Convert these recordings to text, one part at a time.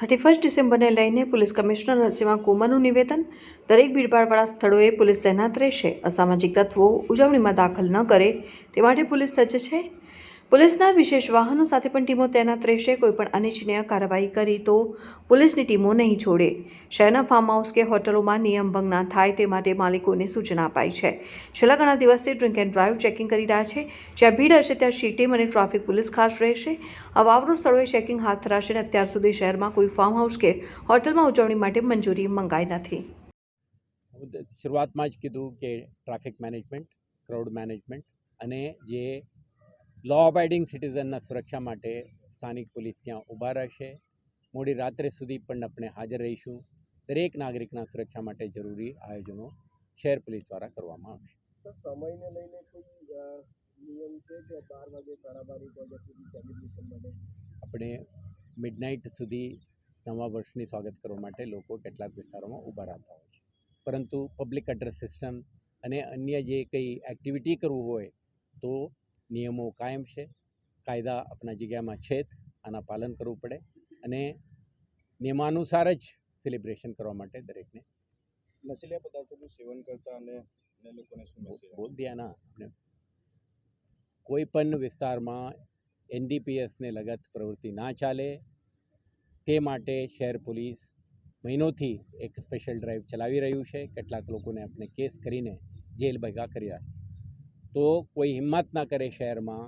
Thirty first ડિસેમ્બરને લઈને police commissioner Narasimha કુમારનું નિવેદન. દરેક ભીડભાડવાળા સ્થળોએ પોલીસ તૈનાત રહેશે. અસામાજિક તત્વો ઉજવણીમાં દાખલ ન કરે તે માટે પોલીસ સજ્જ છે. પોલીસના વિશેષ વાહનો સાથે પણ ટીમો તૈનાત રહેશે. કોઈપણ અનિચ્છનીય કાર્યવાહી કરી તો પોલીસની ટીમો નહીં છોડે. શહેરના ફાર્મ હાઉસ કે હોટલોમાં નિયમ ભંગ ના થાય તે માટે માલિકોને સૂચના અપાઈ છે. છેલ્લા ઘણા દિવસથી ડ્રિંક એન્ડ ડ્રાઈવ ચેકિંગ કરી રહ્યા છે. જ્યાં ભીડ હશે ત્યાં સી ટીમ અને ટ્રાફિક પોલીસ ખાસ રહેશે. અવાવરું સ્થળોએ ચેકિંગ હાથ ધરાશે અને અત્યાર સુધી શહેરમાં કોઈ ફાર્મ હાઉસ કે હોટલમાં ઉજવણી માટે મંજૂરી મંગાઈ નથી. શરૂઆતમાં જ કીધું કે ટ્રાફિક મેનેજમેન્ટ ક્રાઉડ મેનેજમેન્ટ અને જે લો અબાઇડિંગ સિટીઝનના સુરક્ષા માટે સ્થાનિક પોલીસ ત્યાં ઊભા રહેશે. મોડી રાત્રે સુધી પણ આપણે હાજર રહીશું. દરેક નાગરિકના સુરક્ષા માટે જરૂરી આયોજનો શહેર પોલીસ દ્વારા કરવામાં આવશે. સમયને લઈને કોઈ નિયમ છે કે બાર વાગે સાડા બાર વાગ્યા સુધી સેલિબ્રેશન માટે? આપણે મિડનાઇટ સુધી નવા વર્ષની સ્વાગત કરવા માટે લોકો કેટલાક વિસ્તારોમાં ઊભા રહેતા હોય છે. પરંતુ પબ્લિક એડ્રેસ સિસ્ટમ અને અન્ય જે કંઈ એક્ટિવિટી કરવું હોય તો નિયમો કાયમ છે. કાયદા આપણા જગ્યામાં છે આના પાલન કરવું પડે અને નિયમાનુસાર જ સેલિબ્રેશન કરવા માટે દરેકને નશીલા પદાર્થોનું સેવન કરતા અને લોકોને શું બોલ દિયા આપણે કોઈ પણ વિસ્તારમાં એનડીપીએસને લગત પ્રવૃત્તિ ના ચાલે તે માટે શહેર પોલીસ મહિનોથી એક સ્પેશિયલ ડ્રાઈવ ચલાવી રહ્યું છે. કેટલાક લોકોને આપણે કેસ કરીને જેલ ભેગા કર્યા. તો કોઈ હિંમત ના કરે શહેરમાં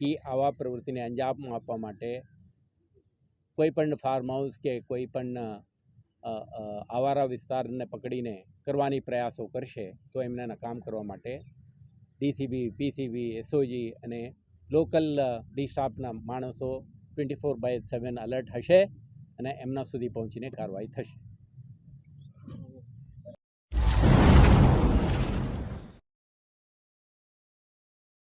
કે આવા પ્રવૃત્તિને અંજામ આપવા માટે. કોઈ પણ ફાર્મ હાઉસ કે કોઈ પણ આવારા વિસ્તારને પકડીને કરવાની પ્રયાસો કરશે તો એમને નકામ કરવા માટે ડીસીબી પીસીબી એસઓજી અને લોકલ ડી સ્ટાફના માણસો twenty four by seven alert હશે અને એમના સુધી પહોંચીને કાર્યવાહી થશે.